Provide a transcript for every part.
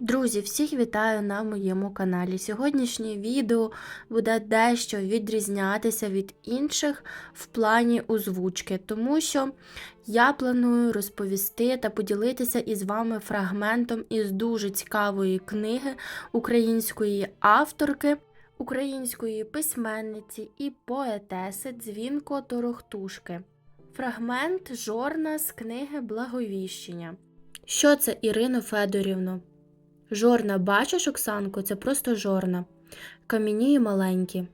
Друзі, всіх вітаю на моєму каналі. Сьогоднішнє відео буде дещо відрізнятися від інших в плані озвучки, тому що я планую розповісти та поділитися із вами фрагментом із дуже цікавої книги української авторки, української письменниці і поетеси Дзвінко Торохтушки. Фрагмент жорна з книги Благовіщення. Що це, Ірино Федорівно? Жорна, бачиш, Оксанко, це просто жорна. Кам'яні і маленькі.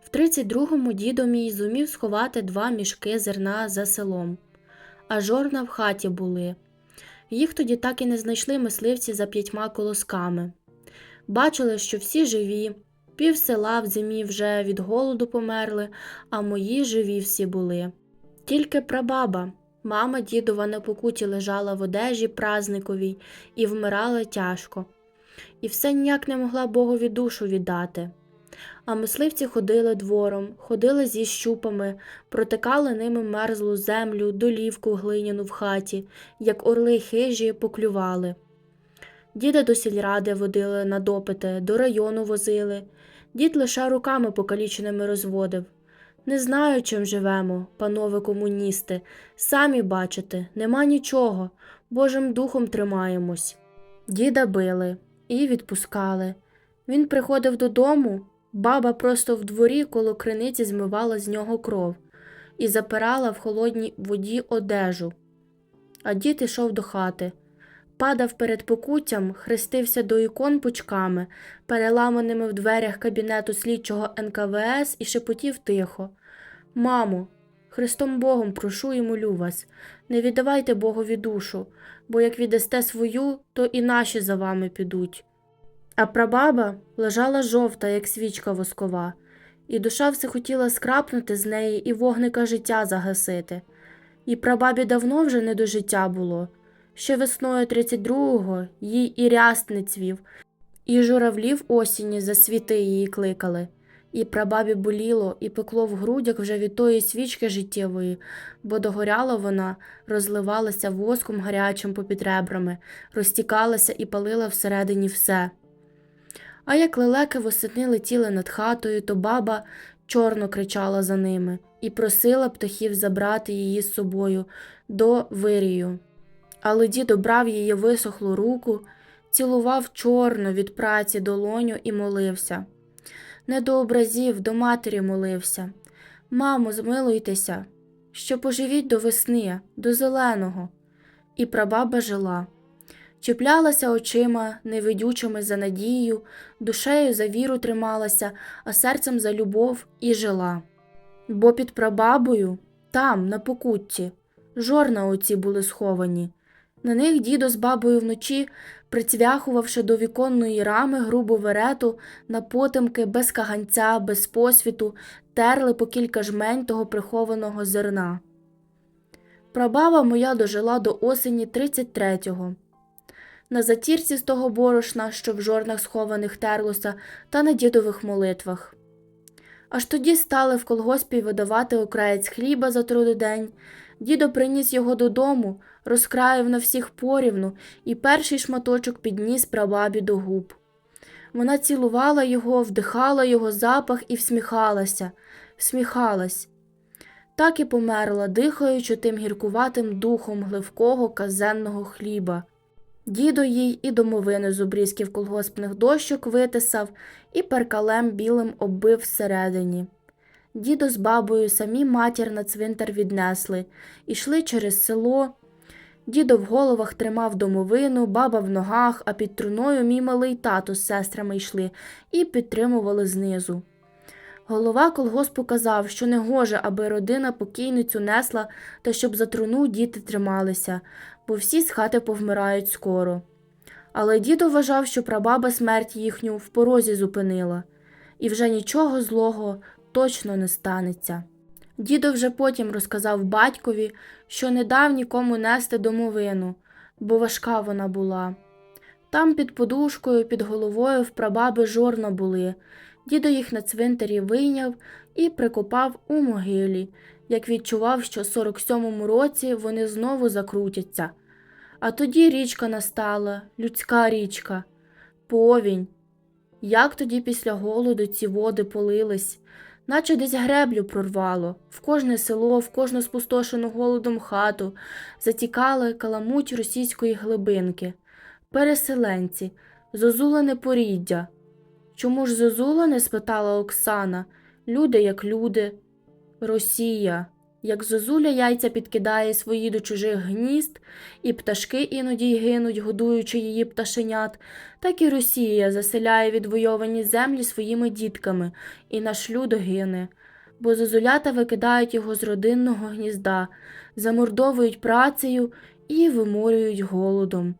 В 32-му дідо мій зумів сховати два мішки зерна за селом, а жорна в хаті були. Їх тоді так і не знайшли мисливці за п'ятьма колосками. Бачили, що всі живі, пів села в зимі вже від голоду померли, а мої живі всі були. Тільки прабаба, мама дідова на покуті лежала в одежі празниковій і вмирала тяжко, і все ніяк не могла Богові душу віддати. А мисливці ходили двором, ходили зі щупами, протикали ними мерзлу землю, долівку глиняну в хаті, як орли хижі поклювали. Діда до сільради водили на допити, до району возили. Дід лише руками покаліченими розводив. Не знаю, чим живемо, панове комуністи. Самі бачите, нема нічого, Божим духом тримаємось. Діда били і відпускали. Він приходив додому, баба просто в дворі коло криниці змивала з нього кров і запирала в холодній воді одежу. А дід ішов до хати. Падав перед покуттям, хрестився до ікон пучками, переламаними в дверях кабінету слідчого НКВС і шепотів тихо. Мамо, Христом Богом прошу і молю вас, не віддавайте Богові душу, бо як віддасте свою, то і наші за вами підуть. А прабаба лежала жовта, як свічка воскова, і душа все хотіла скрапнути з неї і вогника життя загасити. І прабабі давно вже не до життя було. Ще весною 32-го їй і ряст не цвів, і журавлів осінні за світи її кликали. І прабабі боліло, і пекло в грудях вже від тої свічки життєвої, бо догоряла вона, розливалася воском гарячим попід ребрами, розтікалася і палила всередині все. А як лелеки восени летіли над хатою, то баба чорно кричала за ними і просила птахів забрати її з собою до вирію. Але дідо брав її висохлу руку, цілував чорно від праці долоню і молився. Не до образів, до матері молився. Мамо, змилуйтеся, що поживіть до весни, до зеленого. І прабаба жила. Чіплялася очима, невидючими за надію, душею за віру трималася, а серцем за любов і жила. Бо під прабабою, там, на покутті, жорна оці були сховані. На них дідо з бабою вночі, прицвяхувавши до віконної рами грубу верету, на потемки без каганця, без посвіту, терли по кілька жмень того прихованого зерна. Прабаба моя дожила до осені 33-го. На затірці з того борошна, що в жорнах схованих терлося, та на дідових молитвах. Аж тоді стали в колгоспі видавати окраєць хліба за трудодень. Дідо приніс його додому, розкраїв на всіх порівну і перший шматочок підніс прабабі до губ. Вона цілувала його, вдихала його запах і всміхалася, всміхалась. Так і померла, дихаючи тим гіркуватим духом гливкого казенного хліба. Дідо їй і домовини з обрізків колгоспних дощок витисав, і перкалем білим оббив всередині. Дідо з бабою самі матір на цвинтар віднесли, ішли через село. Дідо в головах тримав домовину, баба в ногах, а під труною мій малий тато з сестрами йшли і підтримували знизу. Голова колгоспу казав, що не гоже, аби родина покійницю несла та щоб за труну діти трималися, бо всі з хати повмирають скоро. Але дідо вважав, що прабаба смерть їхню в порозі зупинила, і вже нічого злого точно не станеться. Дідо вже потім розказав батькові, що не дав нікому нести домовину, бо важка вона була. Там під подушкою, під головою в прабаби жорна були. Дідо їх на цвинтарі вийняв і прикопав у могилі, як відчував, що в 47-му році вони знову закрутяться. А тоді річка настала, людська річка. повінь. Як тоді після голоду ці води полились, наче десь греблю прорвало, в кожне село, в кожну спустошену голодом хату затікали каламуть російської глибинки, переселенці, зозулене поріддя. Чому ж зозулене? спитала Оксана. Люди як люди. Росія. Як зозуля яйця підкидає свої до чужих гнізд, і пташки іноді й гинуть, годуючи її пташенят, так і Росія заселяє відвойовані землі своїми дітками, і наш люд гине, бо зозулята викидають його з родинного гнізда, замордовують працею і виморюють голодом.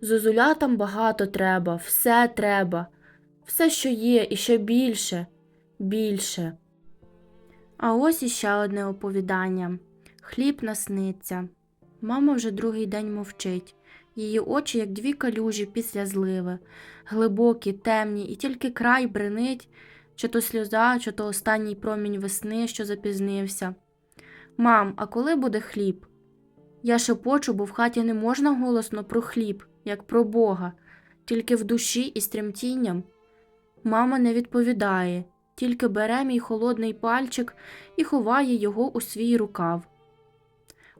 Зозулятам багато треба, все треба, все, що є, і ще більше, більше. А ось іще одне оповідання. Хліб насниться. Мама вже другий день мовчить. Її очі, як дві калюжі після зливи, глибокі, темні, і тільки край бренить, чи то сльоза, чи то останній промінь весни, що запізнився. Мам, а коли буде хліб? Я шепочу, бо в хаті не можна голосно про хліб, як про Бога, тільки в душі і з тремтінням. Мама не відповідає, тільки бере мій холодний пальчик і ховає його у свій рукав.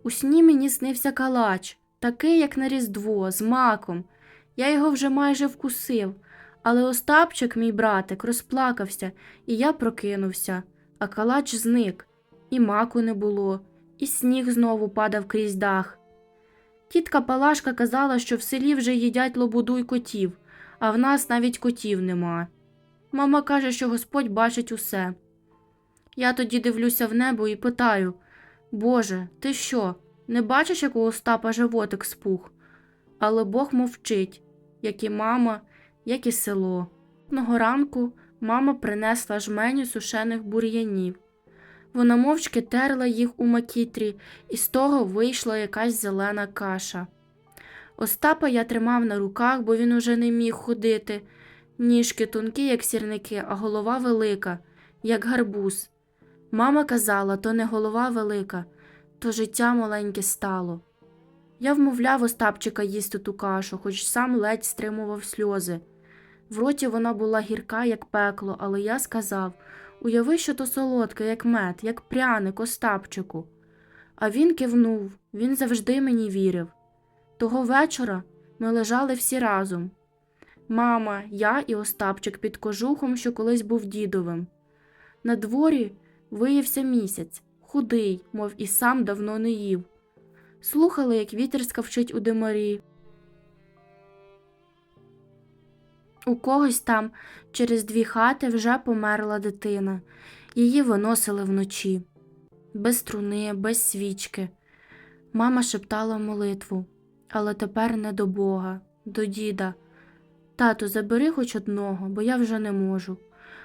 У сні мені снився калач, такий, як на Різдво, з маком. Я його вже майже вкусив, але Остапчик, мій братик, розплакався, і я прокинувся, а калач зник, і маку не було, і сніг знову падав крізь дах. Тітка Палашка казала, що в селі вже їдять лобуду й котів, а в нас навіть котів нема. Мама каже, що Господь бачить усе. Я тоді дивлюся в небо і питаю Боже, ти що, не бачиш, як у Остапа животик спух? Але Бог мовчить, як і мама, як і село. Одного ранку мама принесла жменю сушених бур'янів. Вона мовчки терла їх у макітрі, і з того вийшла якась зелена каша. Остапа я тримав на руках, бо він уже не міг ходити. Ніжки тонкі, як сірники, а голова велика, як гарбуз. Мама казала, то не голова велика, то життя маленьке стало. Я вмовляв Остапчика їсти ту кашу, хоч сам ледь стримував сльози. В роті вона була гірка, як пекло, але я сказав уяви, що то солодке, як мед, як пряник Остапчику. А він кивнув, він завжди мені вірив. Того вечора ми лежали всі разом. Мама, я і Остапчик під кожухом, що колись був дідовим. На дворі виявся місяць, худий, мов і сам давно не їв. Слухали, як вітер скавчить у димарі. У когось там через дві хати вже померла дитина. Її виносили вночі. Без струни, без свічки. Мама шептала молитву, але тепер не до Бога, до діда. Тату, забери хоч одного, бо я вже не можу.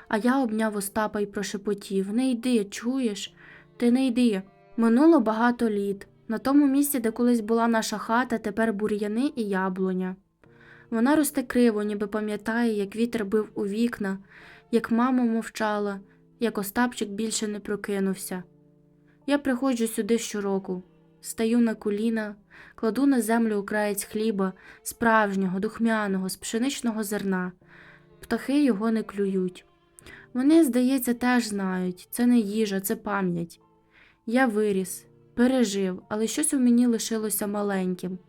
А я обняв Остапа і прошепотів Не йди, чуєш? Ти не йди. Минуло багато літ. На тому місці, де колись була наша хата, тепер бур'яни і яблуня. Вона росте криво, ніби пам'ятає, як вітер бив у вікна, як мама мовчала, як Остапчик більше не прокинувся. Я приходжу сюди щороку, стаю на коліна, кладу на землю окраєць хліба, справжнього, духмяного, з пшеничного зерна. Птахи його не клюють. Вони, здається, теж знають це не їжа, це пам'ять. Я виріс, пережив, але щось у мені лишилося маленьким.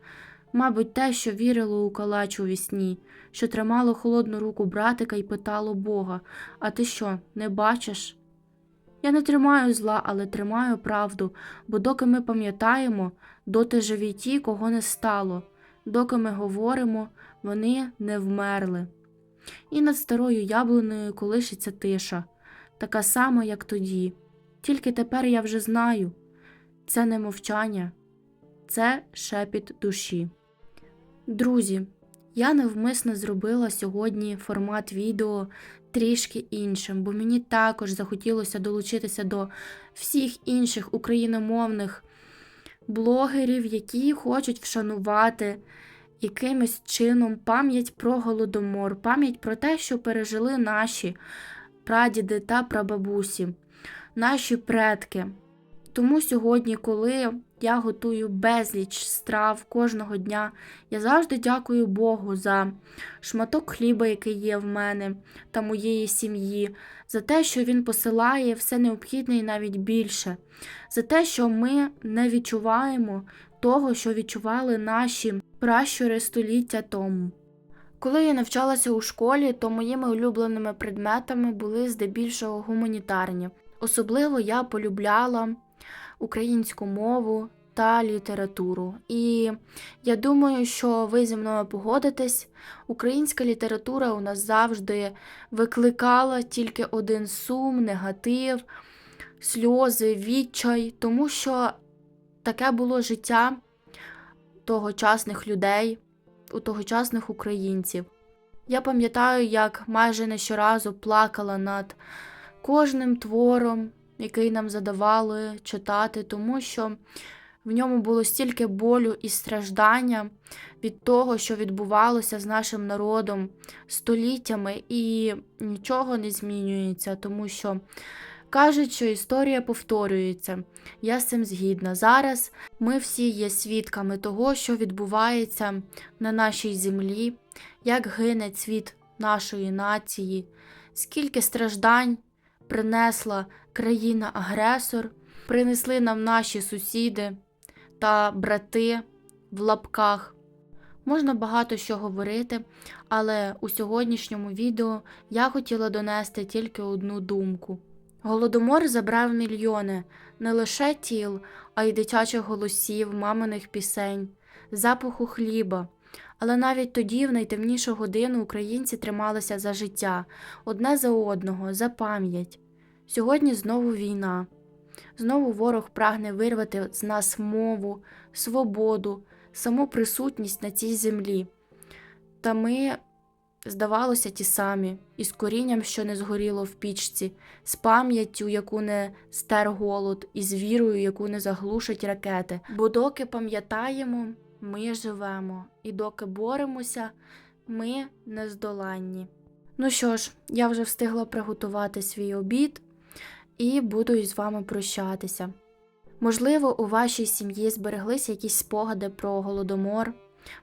Мабуть, те, що вірило у калач у вісні, що тримало холодну руку братика і питало Бога А ти що, не бачиш? Я не тримаю зла, але тримаю правду, бо доки ми пам'ятаємо, доти живі ті, кого не стало, доки ми говоримо, вони не вмерли. І над старою яблуною колишиться тиша, така сама, як тоді. Тільки тепер я вже знаю це не мовчання, це шепіт душі. Друзі, я навмисно зробила сьогодні формат відео трішки іншим, бо мені також захотілося долучитися до всіх інших україномовних блогерів, які хочуть вшанувати якимось чином пам'ять про голодомор, пам'ять про те, що пережили наші прадіди та прабабусі, наші предки. Тому сьогодні, коли Я готую безліч страв кожного дня. Я завжди дякую Богу за шматок хліба, який є в мене та моєї сім'ї, за те, що він посилає все необхідне і навіть більше, за те, що ми не відчуваємо того, що відчували наші пращури століття тому. Коли я навчалася у школі, то моїми улюбленими предметами були здебільшого гуманітарні. Особливо я полюбляла українську мову та літературу. І я думаю, що ви зі мною погодитесь. Українська література у нас завжди викликала тільки один сум, негатив, сльози, відчай, тому що таке було життя тогочасних людей, у тогочасних українців. Я пам'ятаю, як майже не щоразу плакала над кожним твором, який нам задавали читати, тому що в ньому було стільки болю і страждання від того, що відбувалося з нашим народом століттями, і нічого не змінюється, тому що кажуть, що історія повторюється. Я з цим згідна. Зараз ми всі є свідками того, що відбувається на нашій землі, як гине цвіт нашої нації, скільки страждань принесла країна-агресор, принесли нам наші сусіди та брати в лапках. Можна багато що говорити, але у сьогоднішньому відео я хотіла донести тільки одну думку. Голодомор забрав мільйони не лише тіл, а й дитячих голосів, маминих пісень, запаху хліба. Але навіть тоді, в найтемнішу годину, українці трималися за життя, одне за одного, за пам'ять. Сьогодні знову війна. Знову ворог прагне вирвати з нас мову, свободу, саму присутність на цій землі. Та ми, здавалося, ті самі, із корінням, що не згоріло в пічці, з пам'яттю, яку не стер голод, і з вірою, яку не заглушать ракети. Бо доки пам'ятаємо, ми живемо, і доки боремося, ми нездоланні. Ну що ж, я вже встигла приготувати свій обід і буду із вами прощатися. Можливо, у вашій сім'ї збереглися якісь спогади про голодомор.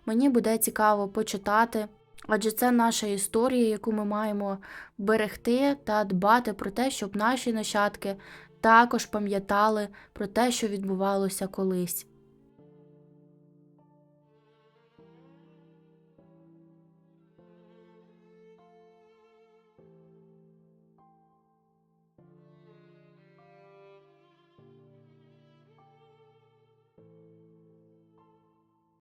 Мені буде цікаво почитати, адже це наша історія, яку ми маємо берегти та дбати про те, щоб наші нащадки також пам'ятали про те, що відбувалося колись.